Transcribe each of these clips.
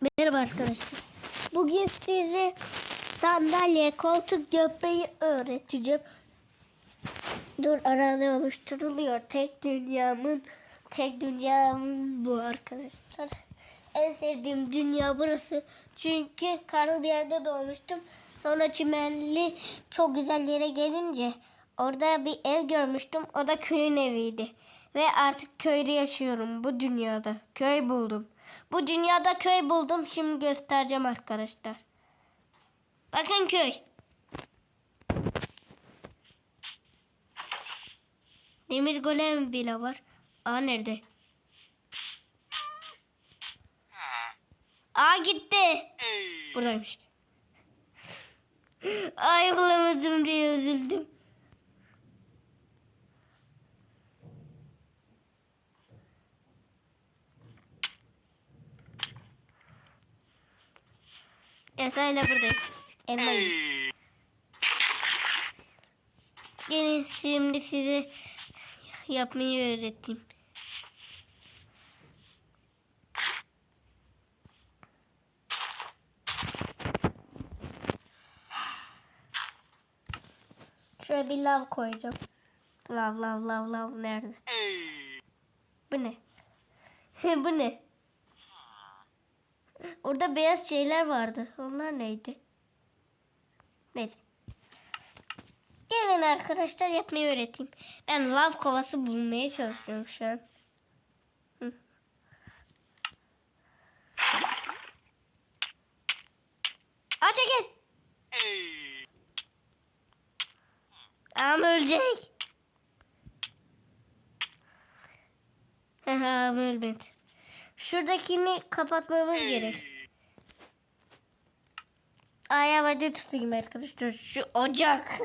Merhaba arkadaşlar. Bugün size sandalye, koltuk yapmayı öğreteceğim. Dur arada oluşturuluyor. Tek dünyamın, tek dünyamın bu arkadaşlar. En sevdiğim dünya burası. Çünkü karlı bir yerde doğmuştum. Sonra çimenli çok güzel yere gelince orada bir ev görmüştüm. O da köyün eviydi. Ve artık köyde yaşıyorum bu dünyada. Köy buldum. Bu dünyada köy buldum. Şimdi göstereceğim arkadaşlar. Bakın köy. Demir golem bile var. Aa nerede? Aa gitti. Buradaymış. Ay bulamadım diye üzüldüm. Evet hala buradayım. Elma yiyeyim. Gelin şimdi size yapmayı öğreteyim. Şöyle bir lav koyacağım. Lav lav lav lav nerede? Bu ne? Bu ne? Orada beyaz şeyler vardı. Onlar neydi? Neyse. Gelin arkadaşlar yapmayı öğreteyim. Ben lav kovası bulmaya çalışıyorum şu an. Hı. Aa çekil. Ama ölecek. Ama ölmedi. Şuradakini kapatmamız gerek. Ay havada tutayım arkadaşlar. Şu ocak.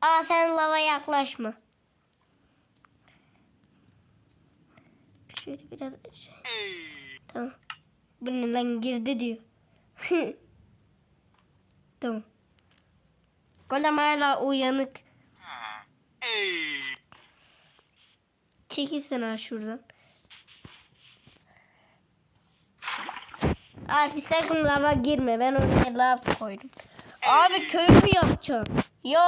Aa sen lava yaklaşma. Şöyle biraz şey. Tamam. Bu ne lan girdi diyor. tamam. Golem hala uyanık. Çekil sen ha şuradan. Abi sakın lava girme. Ben oraya lav koydum. Abi köyümü yapacağım. Yo.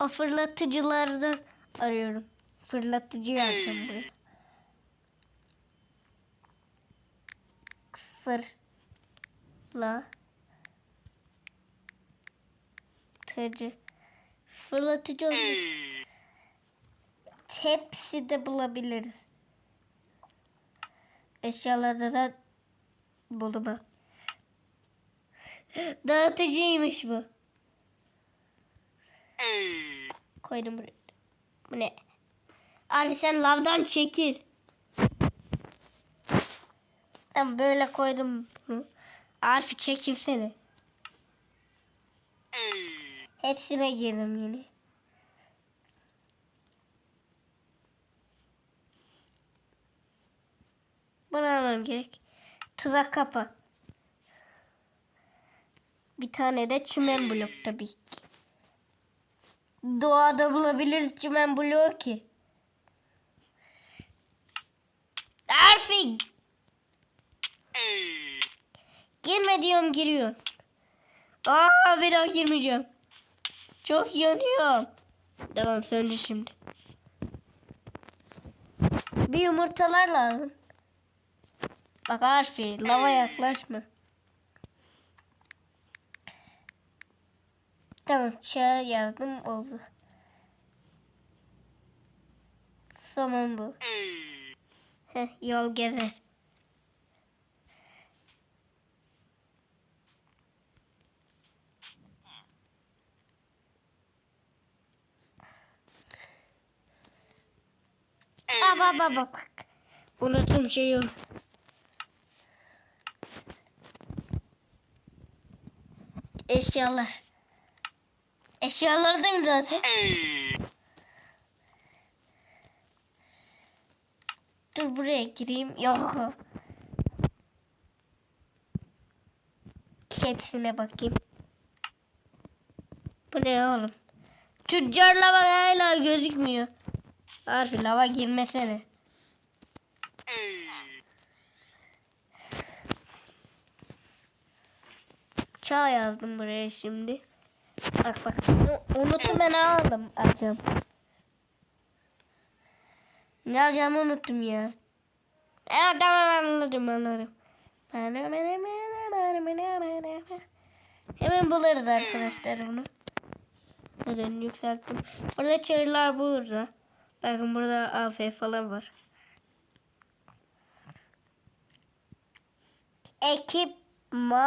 O fırlatıcılardan arıyorum. Fırlatıcı yazacağım buraya. Fırlatıcı. Fırlatıcı olmuş. Tepsi de bulabiliriz. Eşyalarda da buldum ben. Dağıtıcıymış bu. Koydum buraya. Bu ne? Arif sen lavdan çekil. Ben böyle koydum bunu. Arif çekilsene. Hepsine girdim yine. Bunu almam gerek. Tuzak kapı. Bir tane de çimen blok tabii ki. Doğada bulabiliriz çimen bloğu ki. Arfi. Girme diyorum giriyor. Aa bir daha girmeyeceğim. Çok yanıyorum. Tamam söndü şimdi. Bir yumurtalar lazım. Bak Arfi lava yaklaşma. Tamam çağ yazdım oldu. Tamam bu. Yol gezer. Aa bak bak. Unuttum şey yok. Eşyalar. Eşyalar değil mi zaten? Buraya gireyim. Yok. Hepsine bakayım. Bu ne oğlum? Tüccar lava hala gözükmüyor. Harbi lava girmesene. Çağ yazdım buraya şimdi. Bak bak. Unuttum ben aldım alacağım. Ne alacağımı unuttum ya. Evet tamam anladım anladım. Hemen buluruz arkadaşlar bunu. Neden yükselttim. Burada çayırlar burada. Bakın burada AF falan var. Ekipman.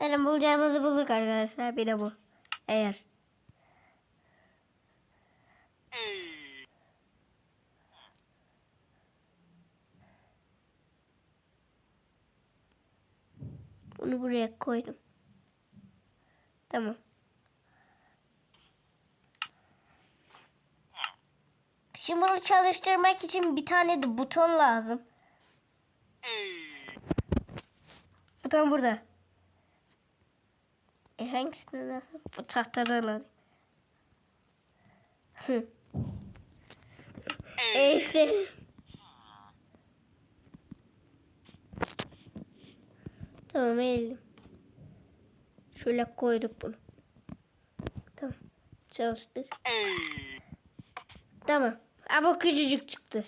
Benim bulacağımızı bulduk arkadaşlar. Bir de bu. Eğer. Bunu buraya koydum. Tamam. Şimdi bunu çalıştırmak için bir tane de buton lazım. Buton burada. E hangisini nasıl? Bu tahtadan alayım. E işte. Tamam eğildim. Şöyle koyduk bunu. Tamam. Çalıştır. Tamam. Ama küçücük çıktı.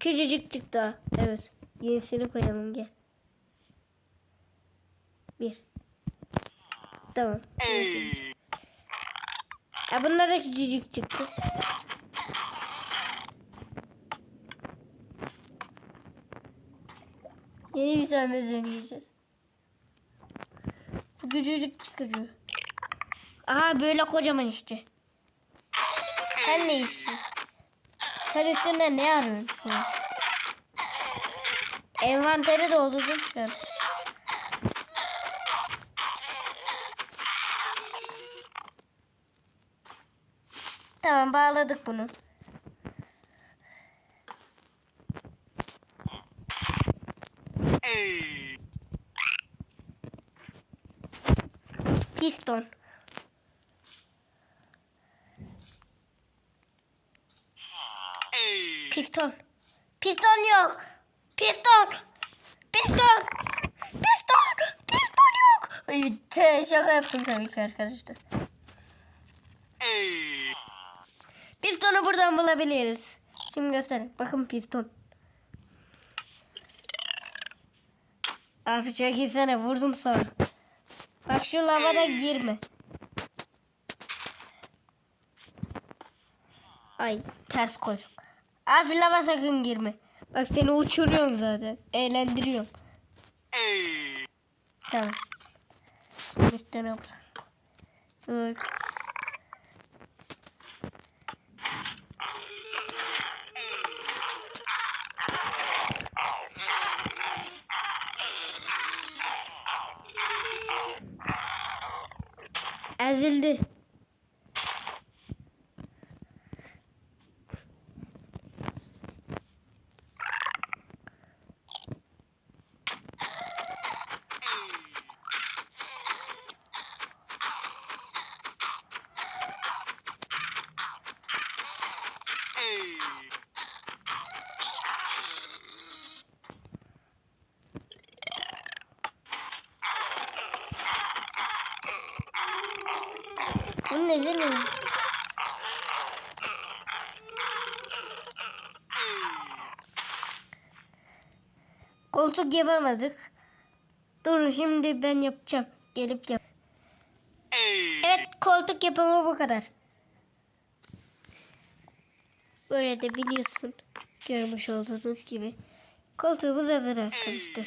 Küçücük çıktı. Evet. Yenisini koyalım gel. Bir. Tamam. Ya bunlar da küçücük çıktı. Yeni bir tane deneyeceğiz. Bu küçücük çıkıyor. Aha böyle kocaman işte. Sen ne işin? Sen üstünde ne arıyorsun? Envanteri doldurdum şu an. Tamam bağladık bunu. Piston. Piston. Piston yok. Piston. Piston. Piston. Piston yok. Te- şaka yaptım tabii ki arkadaşlar. Pistonu buradan bulabiliriz. Şimdi gösterin. Bakın piston. Abi çekilsene vurdum sana. Bak şu lavada girme. Ay ters koydum. Abi lava sakın girme. Bak seni uçuruyorum zaten. Eğlendiriyorum. Tamam. Üstüne yapsam. Nedir mi? Koltuk yapamadık. Dur şimdi ben yapacağım. Gelip yap. Evet koltuk yapımı bu kadar. Böyle de biliyorsun. Görmüş olduğunuz gibi. Koltuğumuz hazır arkadaşlar.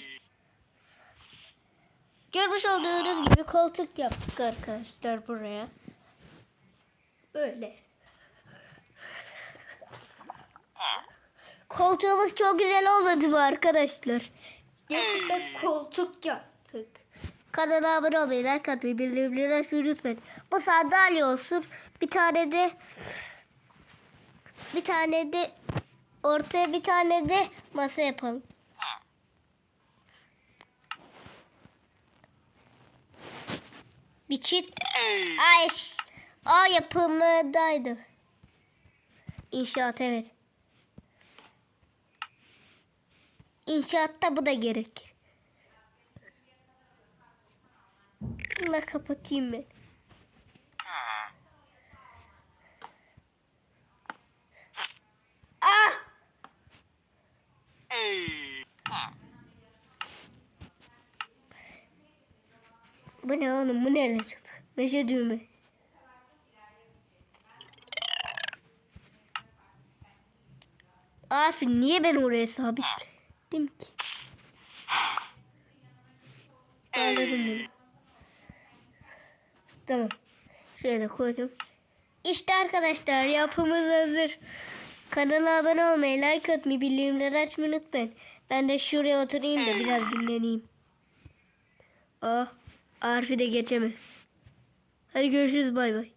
Görmüş olduğunuz gibi koltuk yaptık arkadaşlar buraya. Böyle. Koltuğumuz çok güzel olmadı mı arkadaşlar? Gerçekten koltuk yaptık. Kanala abone olmayı, like atmayı, bildirimleri açmayı unutmayın. Bu sandalye olsun. Bir tane de bir tane de ortaya bir tane de masa yapalım. Bir çit. Ay, o yapımdaydı. İnşaat evet. İnşaatta bu da gerekir. Bunu kapatayım ben. Ah! Bu ne oğlum? Bu ne lan çıktı? Meşe düğme. Aferin niye ben oraya sabitledim ki? Tamam. Şuraya da koydum. İşte arkadaşlar yapımız hazır. Kanala abone olmayı, like atmayı, bildirimleri açmayı unutmayın. Ben de şuraya oturayım da biraz dinleneyim. Ah, Arif'i de geçemez. Hadi görüşürüz bay bay.